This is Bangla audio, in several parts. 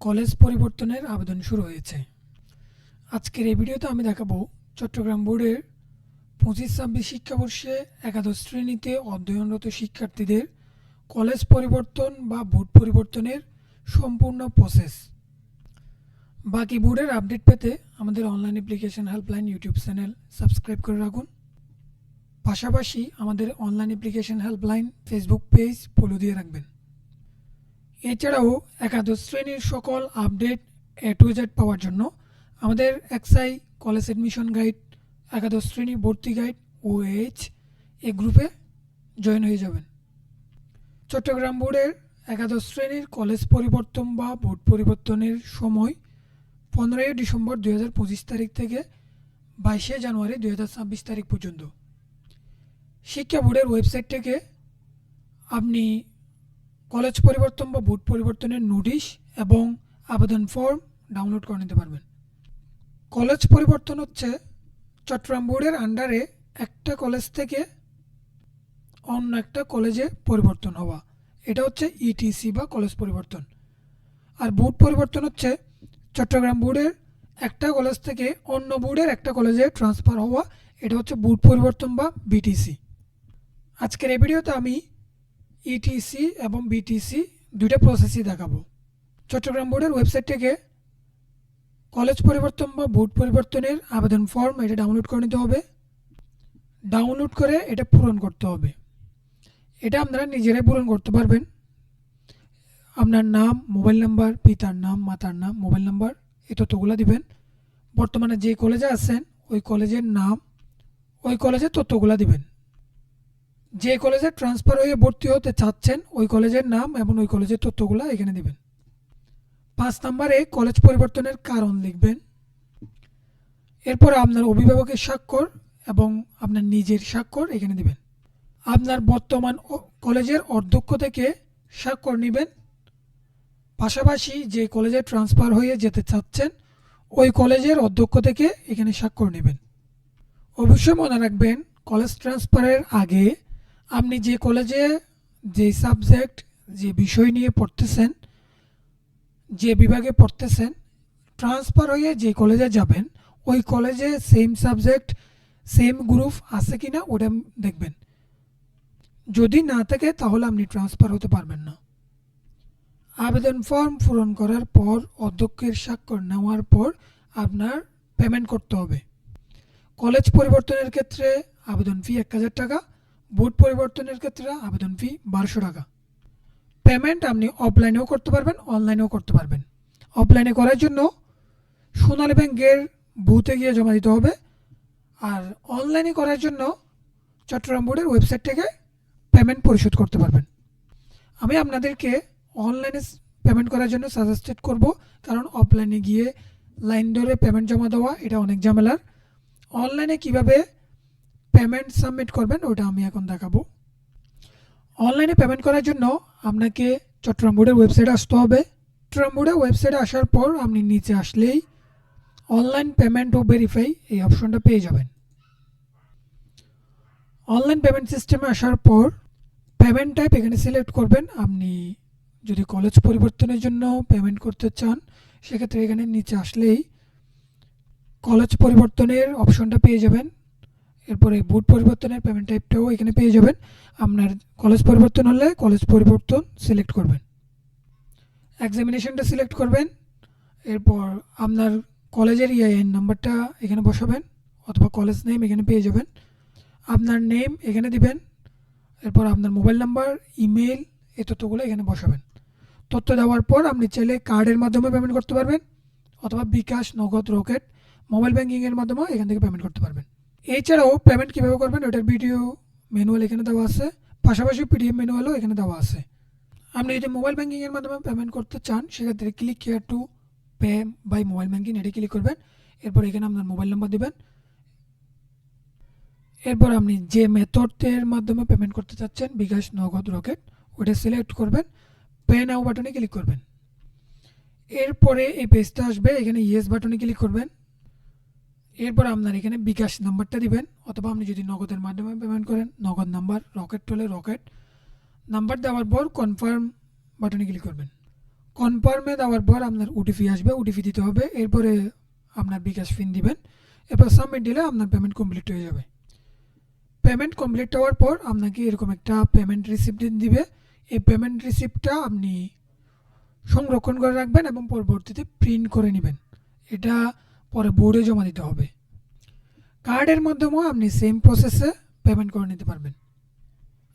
কলেজ পরিবর্তনের আবেদন শুরু হয়েছে। আজকের এই ভিডিওতে আমি দেখাবো চট্টগ্রাম বোর্ডের পঁচিশ, ছাব্বিশ শিক্ষাবর্ষে একাদশ শ্রেণীতে অধ্যয়নরত শিক্ষার্থীদের কলেজ পরিবর্তন বা বোর্ড পরিবর্তনের সম্পূর্ণ প্রসেস। বাকি বোর্ডের আপডেট পেতে আমাদের online application helpline YouTube channel subscribe করে রাখুন। পাশাপাশি আমাদের online application helpline Facebook page follow দিয়ে রাখবেন। এছাড়াও একাদশ শ্রেণির সকল আপডেট এ টু জেড পাওয়ার জন্য আমাদের এক্সআই কলেজ অ্যাডমিশন গাইড, একাদশ শ্রেণি ভর্তি গাইড ও এইচ এই গ্রুপে জয়েন হয়ে যাবেন। চট্টগ্রাম বোর্ডের একাদশ শ্রেণির কলেজ পরিবর্তন বা বোর্ড পরিবর্তনের সময় পনেরোই ডিসেম্বর দুই হাজার পঁচিশ তারিখ থেকে বাইশে জানুয়ারি দুই হাজার ছাব্বিশ তারিখ পর্যন্ত। শিক্ষা বোর্ডের ওয়েবসাইট থেকে আপনি কলেজ পরিবর্তন বা বোর্ড পরিবর্তনের নোটিশ এবং আবেদন ফর্ম ডাউনলোড করে নিতে পারবেন। কলেজ পরিবর্তন হচ্ছে চট্টগ্রাম বোর্ডের আন্ডারে একটা কলেজ থেকে অন্য একটা কলেজে পরিবর্তন হওয়া। এটা হচ্ছে ইটিসি বা কলেজ পরিবর্তন। আর বোর্ড পরিবর্তন হচ্ছে চট্টগ্রাম বোর্ডের একটা কলেজ থেকে অন্য বোর্ডের একটা কলেজে ট্রান্সফার হওয়া। এটা হচ্ছে বোর্ড পরিবর্তন বা বিটিসি আজকের এই ভিডিওতে আমি ইটিসি এবং বিটিসি দুইটা প্রসেসই দেখাবো। চট্টগ্রাম বোর্ডের ওয়েবসাইট থেকে কলেজ পরিবর্তন বা বোর্ড পরিবর্তনের আবেদন ফর্ম এটা ডাউনলোড করে নিতে হবে। ডাউনলোড করে এটা পূরণ করতে হবে। এটা আপনারা নিজেরাই পূরণ করতে পারবেন। আপনার নাম মোবাইল নাম্বার পিতার নাম, মাতার নাম মোবাইল নাম্বার এই তথ্যগুলো দিবেন। বর্তমানে যে কলেজে আছেন, ওই কলেজের নাম, ওই কলেজের তথ্যগুলো দিবেন। যে কলেজে ট্রান্সফার হয়ে ভর্তি হতে চাচ্ছেন, ওই কলেজের নাম এবং ওই কলেজের তথ্যগুলো এখানে দিবেন। পাঁচ নম্বরে কলেজ পরিবর্তনের কারণ লিখবেন। এরপর আপনার অভিভাবকের স্বাক্ষর এবং আপনার নিজের স্বাক্ষর এখানে দিবেন। আপনার বর্তমান কলেজের অধ্যক্ষ থেকে স্বাক্ষর নেবেন। পাশাপাশি যে কলেজে ট্রান্সফার হয়ে যেতে চাচ্ছেন, ওই কলেজের অধ্যক্ষ থেকে এখানে স্বাক্ষর নেবেন। অবশ্যই মনে রাখবেন কলেজ ট্রান্সফারের আগে আপনি যে কলেজে যে সাবজেক্ট যে বিষয় নিয়ে পড়তেছেন, যে বিভাগে পড়তেছেন ট্রান্সফার হয়ে যে কলেজে যাবেন, ওই কলেজে সেম সাবজেক্ট সেম গ্রুপ আছে কি না ওটা দেখবেন। যদি না থাকে, তাহলে আপনি ট্রান্সফার হতে পারবেন না। আবেদন ফর্ম পূরণ করার পর, অধ্যক্ষের স্বাক্ষর নেওয়ার পর আপনার পেমেন্ট করতে হবে। কলেজ পরিবর্তনের ক্ষেত্রে আবেদন ফি এক হাজার টাকা বোর্ড পরিবর্তনের ক্ষেত্রে আবেদন ফি বারোশো টাকা। পেমেন্ট আপনি অফলাইনেও করতে পারবেন অনলাইনেও করতে পারবেন। অফলাইনে করার জন্য সোনালী ব্যাংকের বুথে গিয়ে জমা দিতে হবে। আর অনলাইনে করার জন্য চট্টগ্রাম বোর্ডের ওয়েবসাইট থেকে পেমেন্ট পরিশোধ করতে পারবেন। আমি আপনাদেরকে অনলাইনে পেমেন্ট করার জন্য সাজেস্টেড করব, কারণ অফলাইনে গিয়ে লাইন ধরে পেমেন্ট জমা দেওয়া, এটা অনেক ঝামেলার। অনলাইনে কীভাবে পেমেন্ট সাবমিট করবেন, ওটা আমি এখন দেখাবো। অনলাইনে পেমেন্ট করার জন্য আপনাকে চট্টগ্রাম বোর্ডের ওয়েবসাইটে আসতে হবে। চট্টগ্রাম বোর্ডের ওয়েবসাইটে আসার পর আপনি নিচে আসলেই অনলাইন পেমেন্ট ও ভেরিফাই এই অপশনটা পেয়ে যাবেন। অনলাইন পেমেন্ট সিস্টেমে আসার পর পেমেন্ট টাইপ এখানে সিলেক্ট করবেন। আপনি যদি কলেজ পরিবর্তনের জন্য পেমেন্ট করতে চান, সেক্ষেত্রে এখানে নিচে আসলেই কলেজ পরিবর্তনের অপশনটা পেয়ে যাবেন। এরপরে বুট পরিবর্তনের পেমেন্ট টাইপটাও এখানে পেয়ে যাবেন। আপনার কলেজ পরিবর্তন হলে কলেজ পরিবর্তন সিলেক্ট করবেন। এক্সামিনেশনটা সিলেক্ট করবেন। এরপর আপনার কলেজের ইআইএন নাম্বারটা এখানে বসাবেন, অথবা কলেজ নেম এখানে পেয়ে যাবেন। আপনার নেম এখানে দিবেন। এরপর আপনার মোবাইল নাম্বার ইমেল এই তথ্যগুলো এখানে বসাবেন। তথ্য দেওয়ার পর আপনি চাইলে কার্ডের মাধ্যমে পেমেন্ট করতে পারবেন, অথবা বিকাশ, নগদ, রকেট মোবাইল ব্যাঙ্কিংয়ের মাধ্যমেও এখান থেকে পেমেন্ট করতে পারবেন। এছাড়াও পেমেন্ট কীভাবে করবেন, ওটার ভিডিও ম্যানুয়াল এখানে দেওয়া আছে। পাশাপাশি পিডিএফ ম্যানুয়ালও এখানে দেওয়া আছে। আপনি যদি মোবাইল ব্যাঙ্কিংয়ের মাধ্যমে পেমেন্ট করতে চান, সেক্ষেত্রে click here to pay by mobile banking এটি ক্লিক করবেন। এরপর এখানে আপনার মোবাইল নাম্বার দেবেন। এরপর আপনি যে মেথডের মাধ্যমে পেমেন্ট করতে চাচ্ছেন, বিকাশ নগদ রকেট, ওটা সিলেক্ট করবেন। পে নাও বাটনে ক্লিক করবেন। এরপরে এই পেজটা আসবে, এখানে ইয়েস বাটনে ক্লিক করবেন। এরপর আপনার এখানে বিকাশ নাম্বারটা দিবেন, অথবা আপনি যদি নগদের মাধ্যমে পেমেন্ট করেন, নগদ নাম্বার রকেট হলে রকেট নাম্বার দেওয়ার পর কনফার্ম বাটনে ক্লিক করবেন। কনফার্মে দেওয়ার পর আপনার ওটিপি আসবে ওটিপি দিতে হবে, এরপরে আপনার বিকাশ ফিন দিবেন, এরপর সাবমিট দিলে আপনার পেমেন্ট কমপ্লিট হয়ে যাবে। পেমেন্ট কমপ্লিট হওয়ার পর আপনাকে এরকম একটা পেমেন্ট রিসিপ্ট দিবে, এই পেমেন্ট রিসিপ্টটা আপনি সংরক্ষণ করে রাখবেন এবং পরবর্তীতে প্রিন্ট করে নেবেন। এটা পরে বোর্ডে জমা দিতে হবে। কার্ডের মাধ্যমেও আপনি সেম প্রসেসে পেমেন্ট করে নিতে পারবেন।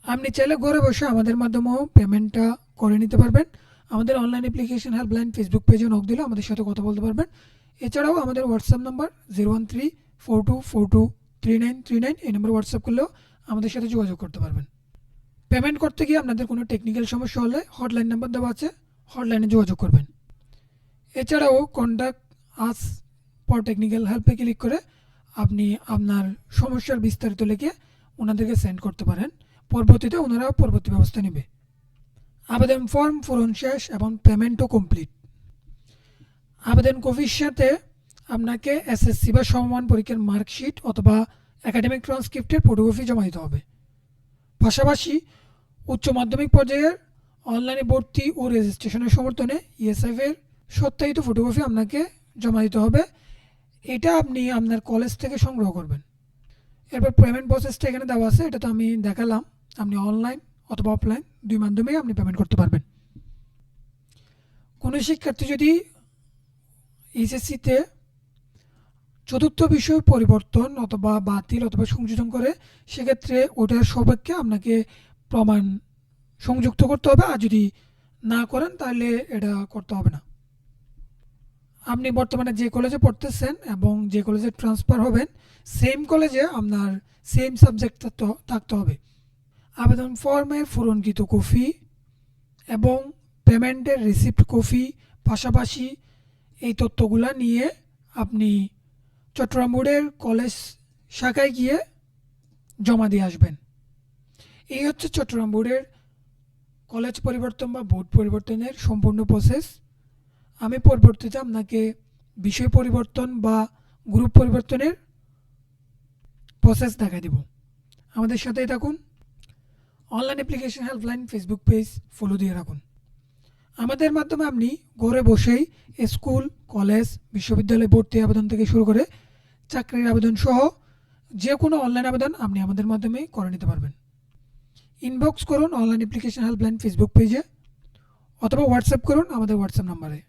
আপনি চাইলে ঘরে বসে আমাদের মাধ্যমেও পেমেন্টটা করে নিতে পারবেন। আমাদের অনলাইন অ্যাপ্লিকেশন হেল্পলাইন ফেসবুক পেজে নক দিলে আমাদের সাথে কথা বলতে পারবেন। এছাড়াও আমাদের WhatsApp number zero one three four two four two three nine three nine এই নম্বরে হোয়াটসঅ্যাপ করলেও আমাদের সাথে যোগাযোগ করতে পারবেন। পেমেন্ট করতে গিয়ে আপনাদের কোনো টেকনিক্যাল সমস্যা হলে হটলাইন নাম্বার দেওয়া আছে হটলাইনে যোগাযোগ করবেন। এছাড়াও কন্ট্যাক্ট আস ফর টেকনিক্যাল হেল্পে ক্লিক করে আপনি আপনার সমস্যার বিস্তারিত লিখে ওনাদেরকে সেন্ড করতে পারেন। পরবর্তীতে ওনারা পরবর্তী ব্যবস্থা নেবে। আবেদন ফর্ম পূরণ শেষ এবং পেমেন্টও কমপ্লিট আবেদন কপির সাথে আপনাকে এসএসসি বা সমমান পরীক্ষার মার্কশিট অথবা একাডেমিক ট্রান্সক্রিপ্টের ফটোকপি জমা দিতে হবে। পাশাপাশি উচ্চ মাধ্যমিক পর্যায়ের অনলাইনে ভর্তি ও রেজিস্ট্রেশনের সমর্থনে ইএসএফ এর সত্যায়িত ফটোকপি আপনাকে জমা দিতে হবে। এটা আপনি আপনার কলেজ থেকে সংগ্রহ করবেন। এরপর পেমেন্ট প্রসেসটা এখানে দেওয়া আছে, এটা তো আমি দেখালাম। আপনি অনলাইন অথবা অফলাইন দুই মাধ্যমেই আপনি পেমেন্ট করতে পারবেন। কোনো শিক্ষার্থী যদি এইচএসসিতে চতুর্থ বিষয় পরিবর্তন অথবা বাতিল অথবা সংযোজন করে, সেক্ষেত্রে ওটার সপক্ষে আপনাকে প্রমাণ সংযুক্ত করতে হবে। আর যদি না করেন, তাহলে এটা করতে হবে না। আপনি বর্তমানে যে কলেজে পড়তেছেন এবং যে কলেজে ট্রান্সফার হবেন সেম কলেজে আপনার সেম সাবজেক্ট থাকতে হবে। আবেদন ফর্মের পূরণকৃত কপি এবং পেমেন্টের রিসিপ্ট কপি, পাশাপাশি এই তথ্যগুলা নিয়ে আপনি চট্টগ্রাম বোর্ডের কলেজ শাখায় গিয়ে জমা দিয়ে আসবেন। এই হচ্ছে চট্টগ্রাম বোর্ডের কলেজ পরিবর্তন বা বোর্ড পরিবর্তনের সম্পূর্ণ প্রসেস আমি পরবর্তীতে আপনাকে বিষয় পরিবর্তন বা গ্রুপ পরিবর্তনের প্রসেস দেখা দিব। আমাদের সাথেই থাকুন। Online application helpline Facebook page follow দিয়ে রাখুন। আমাদের মাধ্যমে আপনি ঘরে বসেই স্কুল, কলেজ, বিশ্ববিদ্যালয়ে ভর্তি আবেদন থেকে শুরু করে চাকরির আবেদন সহ যে কোনো অনলাইন আবেদন আপনি আমাদের মাধ্যমে করে নিতে পারবেন। ইনবক্স করুন অনলাইন অ্যাপ্লিকেশন হেল্পলাইন ফেসবুক পেজে অথবা হোয়াটসঅ্যাপ করুন আমাদের হোয়াটসঅ্যাপ নাম্বারে